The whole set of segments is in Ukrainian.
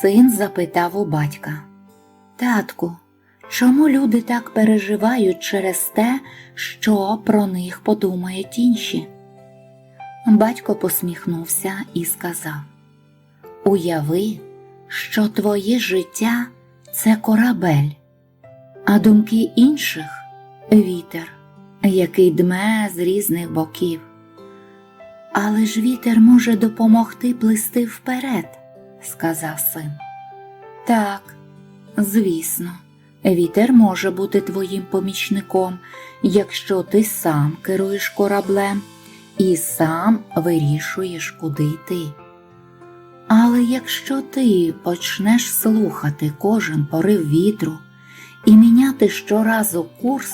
Син запитав у батька. Татку, чому люди так переживають через те, що про них подумають інші? Батько посміхнувся і сказав: Уяви, що твоє життя це корабель, а думки інших вітер, який дме з різних боків. Але ж вітер може допомогти плисти вперед, сказав син. Так, звісно, вітер може бути твоїм помічником, якщо ти сам керуєш кораблем і сам вирішуєш, куди йти. Але якщо ти почнеш слухати кожен порив вітру і міняти щоразу курс,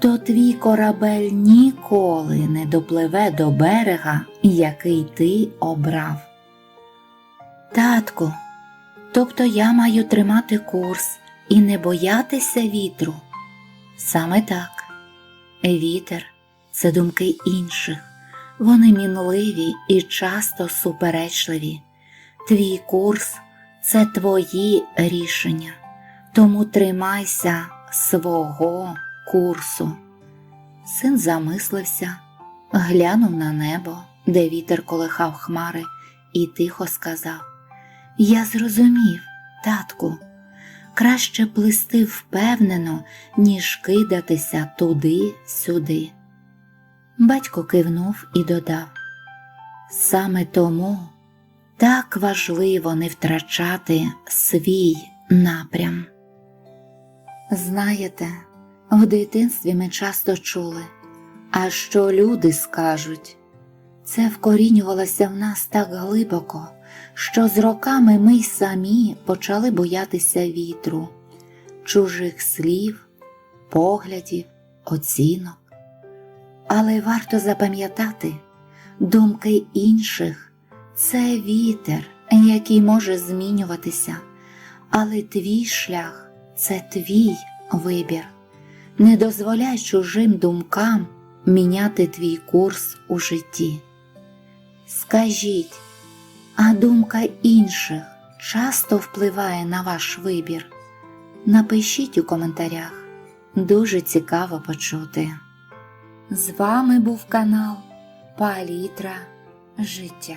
то твій корабель ніколи не допливе до берега, який ти обрав. Татку, тобто я маю тримати курс і не боятися вітру. Саме так. Вітер це думки інших, вони мінливі і часто суперечливі. Твій курс це твої рішення, тому тримайся свого курсу. Син замислився, глянув на небо, де вітер колихав хмари, і тихо сказав: Я зрозумів, татку, краще плисти впевнено, ніж кидатися туди-сюди. Батько кивнув і додав: Саме тому так важливо не втрачати свій напрям. Знаєте, в дитинстві ми часто чули, а що люди скажуть, це вкорінювалося в нас так глибоко, що з роками ми й самі почали боятися вітру, чужих слів, поглядів, оцінок. Але варто запам'ятати, думки інших це вітер, який може змінюватися, але твій шлях це твій вибір. Не дозволяй чужим думкам міняти твій курс у житті. Скажіть, а думка інших часто впливає на ваш вибір? Напишіть у коментарях. Дуже цікаво почути. З вами був канал Палітра Життя.